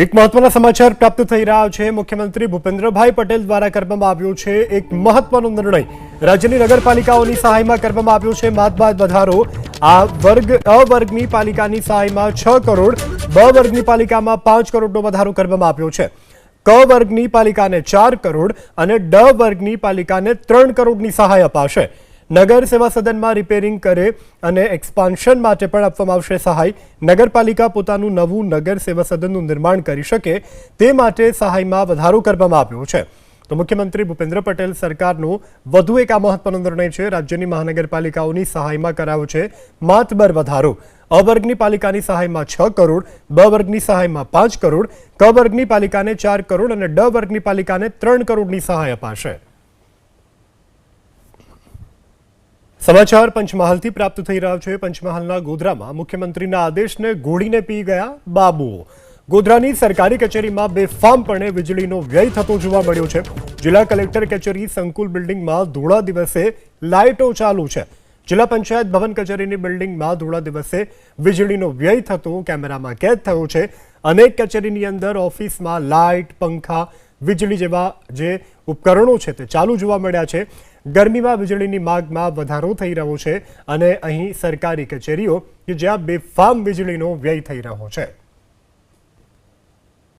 એક મહત્વના સમાચાર પ્રાપ્ત થઈ રહ્યા છે. મુખ્યમંત્રી ભૂપેન્દ્રભાઈ પટેલ દ્વારા કરવામાં આવ્યો છે એક મહત્વનો નિર્ણય. રાજ્યની નગરપાલિકાઓની સહાયમાં કરવામાં આવ્યો છે માતબાદ વધારો. આ વર્ગ, અ વર્ગની પાલિકાની સહાયમાં છ કરોડ, બ વર્ગની પાલિકામાં પાંચ કરોડનો વધારો કરવામાં આવ્યો છે. ક વર્ગની પાલિકાને ચાર કરોડ અને ડ વર્ગની પાલિકાને ત્રણ કરોડની સહાય અપાશે. નગર સેવા સદનમાં રિપેરિંગ કરે અને એક્સપાન્શન માટે પણ આપવામાં આવશે સહાય. નગરપાલિકા પોતાનું નવું નગર સેવા સદનનું નિર્માણ કરી શકે તે માટે સહાયમાં વધારો કરવામાં આવ્યો છે. તો મુખ્યમંત્રી ભૂપેન્દ્ર પટેલ સરકારનો વધુ એક આ મહત્વનો નિર્ણય છે. રાજ્યની મહાનગરપાલિકાઓની સહાયમાં કરાયો છે માતબર વધારો. અ વર્ગની પાલિકાની સહાયમાં છ કરોડ, બ વર્ગની સહાયમાં પાંચ કરોડ, ક વર્ગની પાલિકાને ચાર કરોડ અને ડ વર્ગની પાલિકાને ત્રણ કરોડની સહાય અપાશે. સમાચાર પંચમહાલથી પ્રાપ્ત થઈ રહ્યો છે. પંચમહાલના ગોધરામાં મુખ્યમંત્રીના આદેશને ગોળીને પી ગયા બાબુઓ. ગોધરાની સરકારી કચેરીમાં બેફામપણે વીજળીનો વ્યય થતો જોવા મળ્યો છે. જિલ્લા કલેક્ટર કચેરી સંકુલ બિલ્ડિંગમાં ધોળા દિવસે લાઇટો ચાલુ છે. જિલ્લા પંચાયત ભવન કચેરીની બિલ્ડિંગમાં ધોળા દિવસે વીજળીનો વ્યય થતો કેમેરામાં કેદ થયો છે. અનેક કચેરીની અંદર ઓફિસમાં લાઇટ, પંખા વીજળી જેવા જે ઉપકરણો છે તે ચાલુ જોવા મળ્યા છે. ગરમીમાં વીજળીની માગમાં વધારો થઈ રહ્યો છે અને અહીં સરકારી કચેરીઓ કે જ્યાં બેફામ વીજળીનો વ્યય થઈ રહ્યો છે.